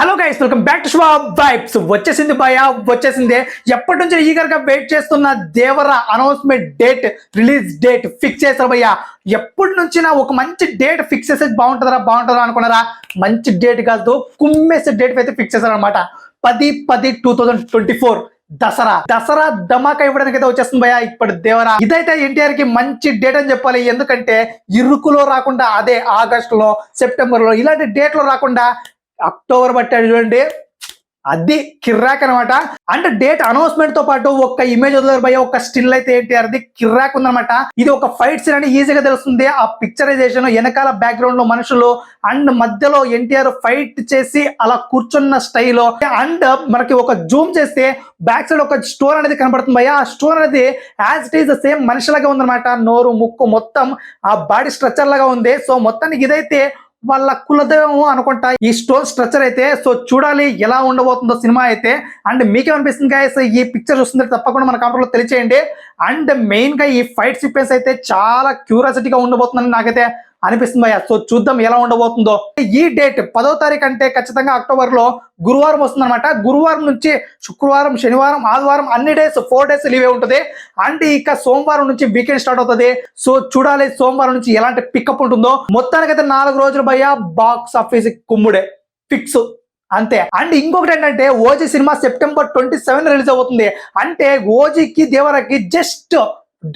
Hello guys welcome back to షువా vibes వచ్చేసింది భయ వచ్చేసింది. ఎప్పటి నుంచి ఈగర్గా వెయిట్ చేస్తున్న Devara announcement date release date fix చేశారు భయ్య? ఎప్పటి నుంచి నా ఒక మంచి డేట్ ఫిక్స్ చేసేది బాగుంటుందా బాగుంటుందా అనుకున్నారా? మంచి డేట్ కాదు కుమ్మేసే డేట్ అయితే ఫిక్స్ చేశారు పది పది two thousand twenty four Dussehra. Dussehra ధమాకా ఇవ్వడానికి అయితే వచ్చేస్తుంది భయ ఇప్పటి దేవరా. ఇదైతే ఎన్టీఆర్కి మంచి డేట్ అని చెప్పాలి. ఎందుకంటే ఇరుకులో రాకుండా అదే ఆగస్టులో సెప్టెంబర్లో ఇలాంటి డేట్లో రాకుండా అక్టోబర్ పట్టాడు చూడండి. అది కిర్రాక్ అనమాట అంటే డేట్ అనౌన్స్మెంట్తో పాటు ఒక ఇమేజ్ వదిలేరు భయ ఒక స్టిల్ అయితే ఏంటి అది కిర్రాక్ ఉందనమాట ఇది ఒక ఫైట్ సీన్ అని ఈజీగా తెలుస్తుంది. ఆ పిక్చరైజేషన్ వెనకాల బ్యాక్గ్రౌండ్లో మనుషులు అండ్ మధ్యలో ఎన్టీఆర్ ఫైట్ చేసి అలా కూర్చున్న స్టైల్. అండ్ మనకి ఒక జూమ్ చేస్తే బ్యాక్ సైడ్ ఒక స్టోన్ అనేది కనబడుతుంది భయ ఆ స్టోన్ అనేది as it is the same మనిషిలాగా ఉందనమాట నోరు ముక్కు మొత్తం ఆ బాడీ స్ట్రక్చర్ లాగా ఉంది. సో మొత్తానికి ఇదైతే వాళ్ళ కులదైవం అనుకుంటా. ఈ స్టోన్ స్ట్రక్చర్ అయితే సో చూడాలి ఎలా ఉండబోతుందో సినిమా అయితే. అండ్ మీకేమనిపిస్తుంది గాయస్ ఈ పిక్చర్ చూస్తుంటే తప్పకుండా మన కామెంట్లో తెలియచేయండి. అండ్ మెయిన్గా ఈ ఫైట్ సీక్వెన్స్ అయితే చాలా క్యూరియాసిటీగా ఉండబోతుందని నాకైతే అనిపిస్తుంది భయ్య. సో చూద్దాం ఎలా ఉండబోతుందో. ఈ డేట్ పదో తారీఖు అంటే ఖచ్చితంగా అక్టోబర్లో గురువారం వస్తుందన్నమాట. గురువారం నుంచి శుక్రవారం శనివారం ఆదివారం అన్ని డేస్ ఫోర్ డేస్ లీవే ఉంటుంది. అండ్ ఇక సోమవారం నుంచి వీకెండ్ స్టార్ట్ అవుతుంది. సో చూడాలి సోమవారం నుంచి ఎలాంటి పికప్ ఉంటుందో. మొత్తానికైతే నాలుగు రోజులు భయ్య బాక్స్ ఆఫీస్ కుమ్ముడే. ఫిక్స్ అంతే. అండ్ ఇంకొకటి ఏంటంటే OG cinema September twenty seven release అవుతుంది. అంటే ఓజీకి దేవరకి జస్ట్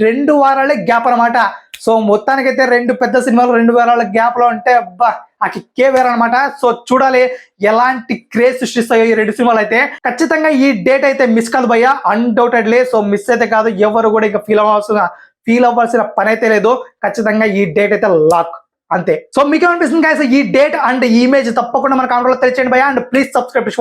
రెండు వారాలే గ్యాప్ అనమాట సో మొత్తానికైతే రెండు పెద్ద సినిమాలు రెండు వేల గ్యాప్లో అంటే అబ్బా ఆ కిక్కే వేరనమాట సో చూడాలి ఎలాంటి క్రేజ్ సృష్టిస్తాయో ఈ రెండు సినిమాలు అయితే. ఖచ్చితంగా ఈ డేట్ అయితే మిస్ కాదు భయ్య అన్డౌటెడ్లీ సో మిస్ అయితే కాదు ఎవరు కూడా ఇంకా ఫీల్ అవ్వాల్సిన ఫీల్ అవ్వాల్సిన పని అయితే లేదు. ఖచ్చితంగా ఈ డేట్ అయితే లాక్ అంతే. సో మీకు ఏమనిపిస్తుంది ఈ డేట్ అండ్ ఈ ఇమేజ్ తప్పకుండా మన కామెంట్లో తెలియచేయండి భయ్య. And please subscribe to